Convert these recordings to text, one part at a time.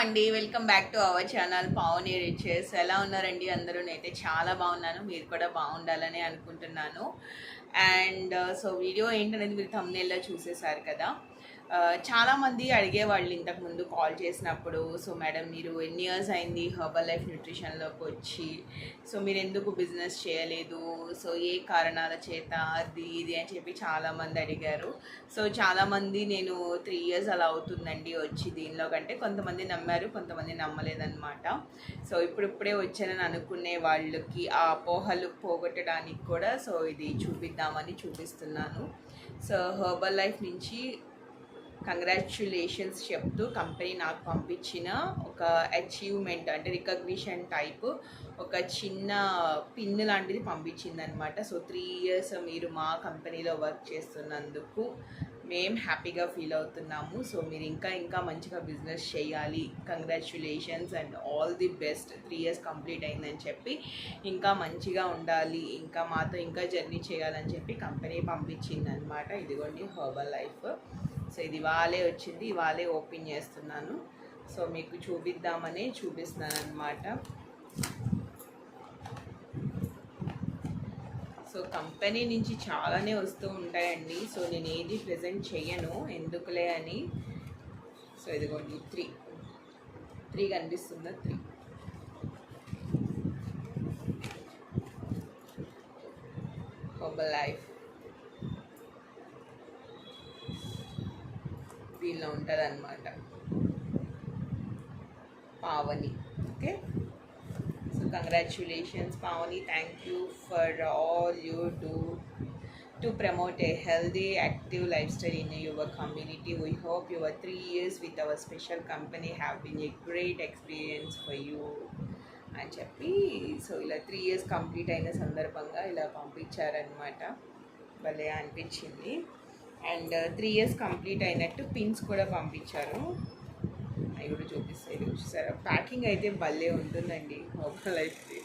అండి. Welcome back to our channel Pavani Riches ఎలా ఉన్నారండి? అందరూ నేనైతే చాలా బాగున్నాను. మీరు కూడా బాగుండాలని అనుకుంటున్నాను. అండ్ సో వీడియో ఏంటనేది మీరు thumbnail-లో చూసేశారు కదా. చాలామంది అడిగేవాళ్ళు ఇంతకు ముందు కాల్ చేసినప్పుడు సో మేడం మీరు ఎన్ని ఇయర్స్ అయింది హర్బల్ లైఫ్ న్యూట్రిషన్లోకి వచ్చి? సో మీరు ఎందుకు బిజినెస్ చేయలేదు? సో ఏ కారణాల చేత అది ఇది? అని చెప్పి చాలామంది అడిగారు. సో చాలామంది నేను త్రీ ఇయర్స్ అలా అవుతుందండి వచ్చి దీనిలో కంటే కొంతమంది నమ్మారు కొంతమంది నమ్మలేదన్నమాట. సో ఇప్పుడిప్పుడే వచ్చానని అనుకునే వాళ్ళకి ఆ అపోహలు పోగొట్టడానికి కూడా సో ఇది చూపిద్దామని చూపిస్తున్నాను. సో హర్బల్ లైఫ్ నుంచి కంగ్రాచ్యులేషన్స్ చెప్తూ కంపెనీ నాకు పంపించిన ఒక అచీవ్మెంట్ అంటే రికగ్నిషన్ టైప్ ఒక చిన్న పిన్ లాంటిది పంపించింది అనమాట సో త్రీ ఇయర్స్ మీరు మా కంపెనీలో వర్క్ చేస్తున్నందుకు మేము హ్యాపీగా ఫీల్ అవుతున్నాము. సో మీరు ఇంకా ఇంకా మంచిగా బిజినెస్ చేయాలి. Congratulations and all the best three years complete అయిందని చెప్పి ఇంకా మంచిగా ఉండాలి. ఇంకా మాతో ఇంకా జర్నీ చేయాలని చెప్పి కంపెనీ పంపించింది అనమాట ఇదిగోండి హర్బల్ లైఫ్ సో ఇది ఇవాళే వచ్చింది ఇవాళే ఓపెన్ చేస్తున్నాను. సో మీకు చూపిద్దామని చూపిస్తున్నాను అనమాట సో కంపెనీ నుంచి చాలానే వస్తూ ఉంటాయండి. సో నేను ఏది ప్రజెంట్ చెయ్యను ఎందుకులే అని. సో ఇదిగోండి త్రీ. త్రీ కనిపిస్తుందా? త్రీ. హోబల్ లైఫ్ ఫీల్లో ఉంటుందన్నమాట. Pavani okay? So congratulations Pavani. Thank you for all you do to promote a healthy active lifestyle in your community we hope your three years with our special company have been a great experience for you అని చెప్పి so ఇలా three years complete అయిన సందర్భంగా ఇలా పంపించారనమాట భలే అనిపించింది. And three years complete అయినట్టు పిన్స్ కూడా పంపించారు. అవి కూడా చూపిస్తాయి. చూసారా? ప్యాకింగ్ అయితే భలే ఉంటుందండి. మొబైల్ అయితే.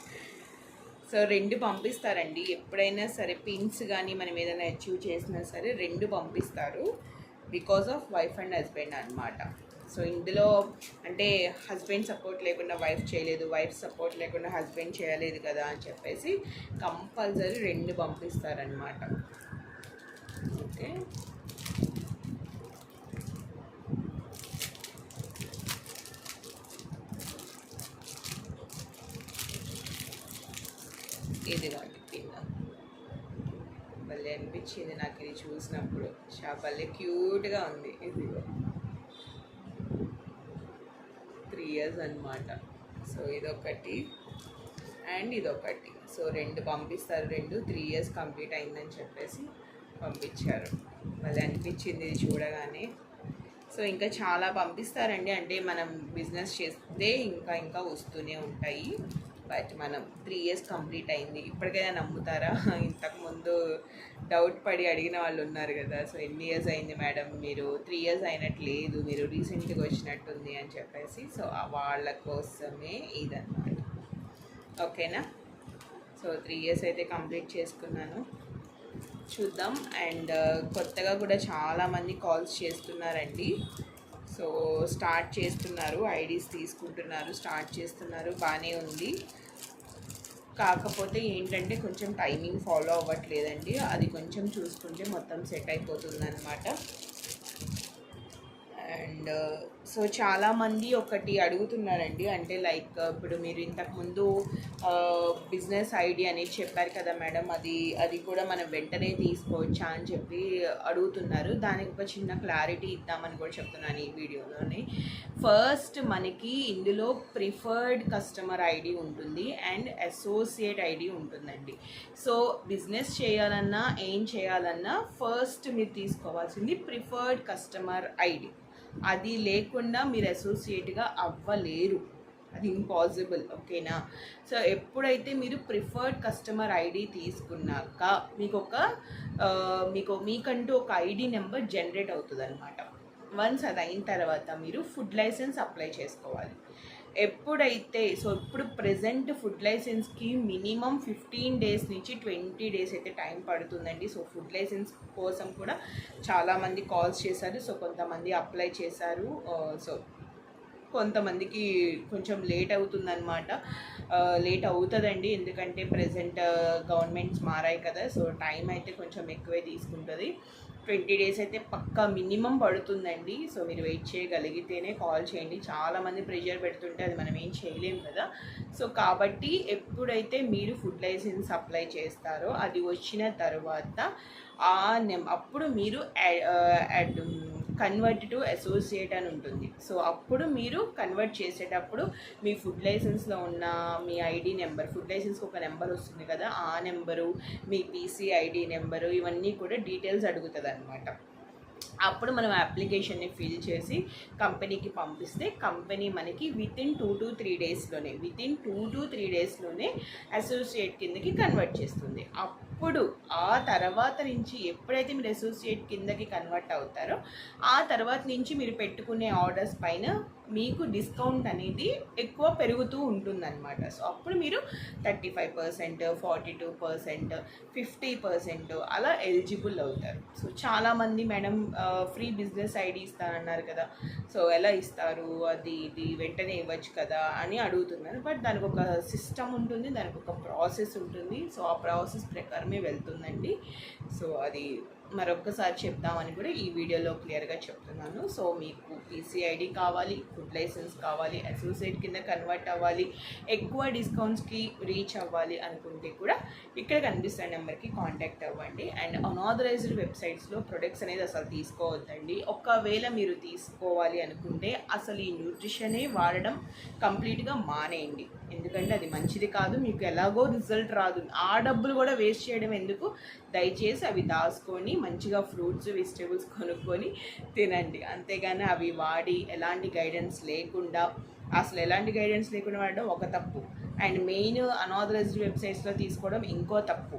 సో రెండు పంపిస్తారండి. ఎప్పుడైనా సరే పిన్స్ కానీ మనం ఏదైనా అచీవ్ చేసినా సరే రెండు పంపిస్తారు. Because of wife and husband అనమాట సో ఇందులో అంటే హస్బెండ్ సపోర్ట్ లేకుండా వైఫ్ చేయలేదు. వైఫ్ సపోర్ట్ లేకుండా హస్బెండ్ చేయలేదు కదా అని చెప్పేసి కంపల్సరీ రెండు పంపిస్తారనమాట ఓకే. ఇది నాకు పిన్న భలే అనిపించింది నాకు ఇది చూసినప్పుడు. చా భలే క్యూట్గా ఉంది ఇది. త్రీ ఇయర్స్ అనమాట సో ఇదొకటి. అండ్ ఇదొకటి. సో రెండు పంపిస్తారు. రెండు త్రీ ఇయర్స్ కంప్లీట్ అయిందని చెప్పేసి పంపించారు. మళ్ళీ అనిపించింది ఇది చూడగానే. సో ఇంకా చాలా పంపిస్తారండి. అంటే మనం బిజినెస్ చేస్తే ఇంకా ఇంకా వస్తూనే ఉంటాయి. బట్ మనం త్రీ ఇయర్స్ కంప్లీట్ అయింది. ఇప్పటికైనా నమ్ముతారా? ఇంతకుముందు డౌట్ పడి అడిగిన వాళ్ళు ఉన్నారు కదా. సో ఎన్ని ఇయర్స్ అయింది మేడం? మీరు త్రీ ఇయర్స్ అయినట్టు లేదు మీరు రీసెంట్గా వచ్చినట్టుంది అని చెప్పేసి. సో వాళ్ళ కోసమే ఇదన్నమాట. ఓకేనా? సో త్రీ ఇయర్స్ అయితే కంప్లీట్ చేసుకున్నాను. చూద్దాం. అండ్ కొత్తగా కూడా చాలామంది కాల్స్ చేస్తున్నారండి. సో స్టార్ట్ చేస్తున్నారు ఐడీస్ తీసుకుంటున్నారు స్టార్ట్ చేస్తున్నారు బాగానే ఉంది. కాకపోతే ఏంటంటే కొంచెం టైమింగ్ ఫాలో అవ్వట్లేదండి. అది కొంచెం చూసుకుంటే మొత్తం సెట్ అయిపోతుంది అనమాట అండ్ సో చాలామంది ఒకటి అడుగుతున్నారండి. అంటే లైక్ ఇప్పుడు మీరు ఇంతకుముందు బిజినెస్ ఐడియా అనేది చెప్పారు కదా మేడం. అది అది కూడా మనం వెంటనే తీసుకోవచ్చా అని చెప్పి అడుగుతున్నారు. దానికి ఒక చిన్న క్లారిటీ ఇద్దామని కూడా చెప్తున్నాను ఈ వీడియోలోని. ఫస్ట్ మనకి ఇందులో ప్రిఫర్డ్ కస్టమర్ ఐడి ఉంటుంది అండ్ అసోసియేట్ ఐడి ఉంటుందండి. సో బిజినెస్ చేయాలన్నా ఏం చేయాలన్నా ఫస్ట్ మీరు తీసుకోవాల్సింది ప్రిఫర్డ్ కస్టమర్ ఐడి. అది లేకుండా మీరు అసోసియేట్గా అవ్వలేరు. అది ఇంపాసిబుల్. ఓకేనా? సో ఎప్పుడైతే మీరు ప్రిఫర్డ్ కస్టమర్ ఐడి తీసుకున్నాక మీకు ఒక మీకు మీకంటూ ఒక ఐడి నెంబర్ జనరేట్ అవుతుంది అనమాట వన్స్ అది అయిన తర్వాత మీరు ఫుడ్ లైసెన్స్ అప్లై చేసుకోవాలి. ఎప్పుడైతే సో ఇప్పుడు ప్రజెంట్ ఫుడ్ లైసెన్స్కి మినిమం ఫిఫ్టీన్ డేస్ నుంచి ట్వంటీ డేస్ అయితే టైం పడుతుందండి. సో ఫుడ్ లైసెన్స్ కోసం కూడా చాలామంది కాల్స్ చేశారు. సో కొంతమంది అప్లై చేశారు. సో కొంతమందికి కొంచెం లేట్ అవుతుందన్నమాట. లేట్ అవుతుందండి. ఎందుకంటే ప్రజెంట్ గవర్నమెంట్స్ మారాయి కదా. సో టైం అయితే కొంచెం ఎక్కువే తీసుకుంటుంది. ట్వంటీ డేస్ అయితే పక్కా మినిమం పడుతుందండి. సో మీరు వెయిట్ చేయగలిగితేనే కాల్ చేయండి. చాలామంది ప్రెషర్ పెడుతుంటే అది మనం ఏం చేయలేం కదా. సో కాబట్టి ఎప్పుడైతే మీరు ఫుడ్ లైసెన్స్ అప్లై చేస్తారో అది వచ్చిన తర్వాత ఆ అప్పుడు మీరు కన్వర్ట్ టు అసోసియేట్ అని ఉంటుంది. సో అప్పుడు మీరు కన్వర్ట్ చేసేటప్పుడు మీ ఫుడ్ లైసెన్స్లో ఉన్న మీ ఐడి నెంబర్ ఫుడ్ లైసెన్స్కి ఒక నెంబర్ వస్తుంది కదా ఆ నెంబరు మీ పీసీ ఐడి నెంబరు ఇవన్నీ కూడా డీటెయిల్స్ అడుగుతుంది అనమాట అప్పుడు మనం అప్లికేషన్ని ఫిల్ చేసి కంపెనీకి పంపిస్తే కంపెనీ మనకి within two to three డేస్లోనే within two to three డేస్లోనే అసోసియేట్ కిందకి కన్వర్ట్ చేస్తుంది. అప్పుడు ఆ తర్వాత నుంచి ఎప్పుడైతే మీరు అసోసియేట్ కిందకి కన్వర్ట్ అవుతారో ఆ తర్వాత నుంచి మీరు పెట్టుకునే ఆర్డర్స్ పైన మీకు డిస్కౌంట్ అనేది ఎక్కువ పెరుగుతూ ఉంటుందన్నమాట. సో అప్పుడు మీరు thirty five percent forty two percent fifty percent అలా ఎలిజిబుల్ అవుతారు. సో చాలామంది మేడం ఫ్రీ బిజినెస్ ఐడి ఇస్తానన్నారు కదా. సో ఎలా ఇస్తారు? అది ఇది వెంటనే ఇవ్వచ్చు కదా అని అడుగుతున్నారు. బట్ దానికి ఒక సిస్టమ్ ఉంటుంది దానికి ఒక ప్రాసెస్ ఉంటుంది. సో ఆ ప్రాసెస్ ప్రకారమే వెళ్తుందండి. సో అది మరొకసారి చెప్దామని కూడా ఈ వీడియోలో క్లియర్గా చెప్తున్నాను. సో మీకు పీసీఐడి కావాలి ఫుడ్ లైసెన్స్ కావాలి అసోసియేట్ కింద కన్వర్ట్ అవ్వాలి ఎక్కువ డిస్కౌంట్స్కి రీచ్ అవ్వాలి అనుకుంటే కూడా ఇక్కడ కనిపిస్తున్న నెంబర్కి కాంటాక్ట్ అవ్వండి. అండ్ అనాథరైజ్డ్ వెబ్సైట్స్లో ప్రొడక్ట్స్ అనేది అసలు తీసుకోవద్దండి. ఒకవేళ మీరు తీసుకోవాలి అనుకుంటే అసలు ఈ న్యూట్రిషనే వాడడం కంప్లీట్గా మానేయండి. ఎందుకంటే అది మంచిది కాదు మీకు ఎలాగో రిజల్ట్ రాదు. ఆ డబ్బులు కూడా వేస్ట్ చేయడం ఎందుకు? దయచేసి అవి దాచుకొని మంచిగా ఫ్రూట్స్ వెజిటేబుల్స్ కొనుక్కొని తినండి. అంతేగాని అవి వాడి ఎలాంటి గైడెన్స్ లేకుండా అసలు ఎలాంటి గైడెన్స్ లేకుండా వాడడం ఒక తప్పు. అండ్ మెయిన్ అనాథరైజ్డ్ వెబ్సైట్స్లో తీసుకోవడం ఇంకో తప్పు.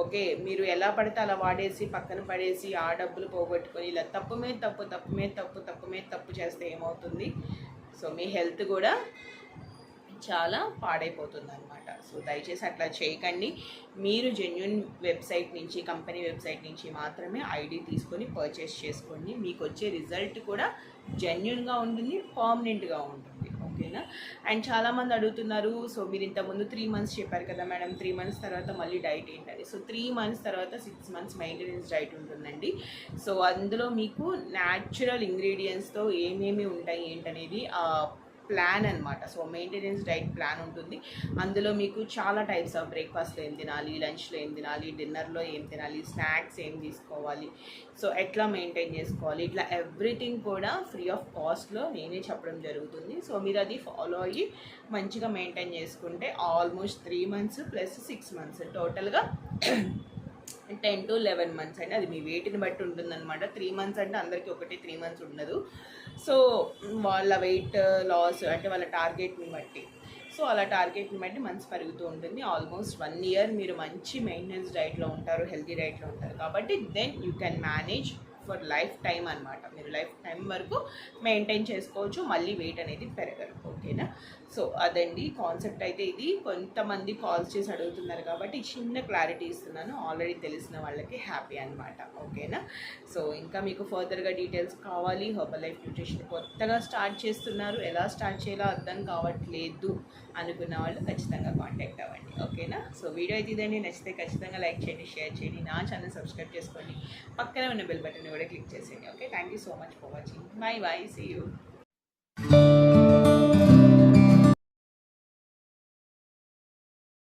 ఓకే మీరు ఎలా పడితే అలా వాడేసి పక్కన పడేసి ఆ డబ్బులు పోగొట్టుకొని ఇలా తప్పు మీద తప్పు తప్పు మీద తప్పు తప్పు మీద తప్పు చేస్తే ఏమవుతుంది? సో మీ హెల్త్ కూడా చాలా పాడైపోతుంది అనమాట సో దయచేసి అట్లా చేయకండి. మీరు జెన్యున్ వెబ్సైట్ నుంచి కంపెనీ వెబ్సైట్ నుంచి మాత్రమే ఐడి తీసుకొని పర్చేస్ చేసుకోండి. మీకు వచ్చే రిజల్ట్ కూడా జెన్యున్గా ఉంటుంది పర్మనెంట్గా ఉంటుంది. ఓకేనా? అండ్ చాలామంది అడుగుతున్నారు సో మీరు ఇంతకుముందు త్రీ మంత్స్ చెప్పారు కదా మేడం త్రీ మంత్స్ తర్వాత మళ్ళీ డైట్ ఏంటని. సో త్రీ మంత్స్ తర్వాత సిక్స్ మంత్స్ మెయింటెనెన్స్ డైట్ ఉంటుందండి. సో అందులో మీకు న్యాచురల్ ఇంగ్రీడియంట్స్తో ఏమేమి ఉంటాయి ఏంటనేది ప్లాన్ అనమాట సో మెయింటెనెన్స్ డైట్ ప్లాన్ ఉంటుంది. అందులో మీకు చాలా టైప్స్ ఆఫ్ బ్రేక్ఫాస్ట్లో ఏం తినాలి లంచ్లో ఏం తినాలి డిన్నర్లో ఏం తినాలి స్నాక్స్ ఏం తీసుకోవాలి సో ఎట్లా మెయింటైన్ చేసుకోవాలి ఇట్లా ఎవ్రీథింగ్ కూడా ఫ్రీ ఆఫ్ కాస్ట్లో నేనే చెప్పడం జరుగుతుంది. సో మీరు అది ఫాలో అయ్యి మంచిగా మెయింటైన్ చేసుకుంటే almost three months plus six months టోటల్గా టెన్ టు లెవెన్ మంత్స్ అండి. అది మీ వెయిట్ని బట్టి ఉంటుందన్నమాట. త్రీ మంత్స్ అంటే అందరికీ ఒకటి త్రీ మంత్స్ ఉండదు. సో వాళ్ళ వెయిట్ లాస్ అంటే వాళ్ళ టార్గెట్ని బట్టి. సో అలా టార్గెట్ని బట్టి మంత్స్ పెరుగుతూ ఉంటుంది. ఆల్మోస్ట్ వన్ ఇయర్ మీరు మంచి మెయింటెనెన్స్ డైట్లో ఉంటారు హెల్తీ డైట్లో ఉంటారు. కాబట్టి then you can manage for lifetime అనమాట మీరు లైఫ్ టైం వరకు మెయింటైన్ చేసుకోవచ్చు మళ్ళీ వెయిట్ అనేది పెరగరు ఓకేనా? సో అదండి కాన్సెప్ట్ అయితే ఇది. కొంతమంది కాల్స్ చేసి అడుగుతున్నారు కాబట్టి చిన్న క్లారిటీ ఇస్తున్నాను. ఆల్రెడీ తెలిసిన వాళ్ళకి హ్యాపీ అనమాట ఓకేనా? సో ఇంకా మీకు ఫర్దర్గా డీటెయిల్స్ కావాలి. హర్బల్ లైఫ్ న్యూట్రిషన్ కొత్తగా స్టార్ట్ చేస్తున్నారు. ఎలా స్టార్ట్ చేయాలో అర్థం కావట్లేదు. అనుకున్న వాళ్ళు ఖచ్చితంగా కాంటాక్ట్ అవ్వండి. ఓకేనా? సో వీడియో అయితే ఇదండి. నచ్చితే ఖచ్చితంగా లైక్ చేయండి షేర్ చేయండి. నా ఛానల్ సబ్స్క్రైబ్ చేసుకోండి. పక్కనే ఉన్న బెల్ బటన్ కూడా క్లిక్ చేసేయండి. Okay? Thank you so much for watching bye bye see you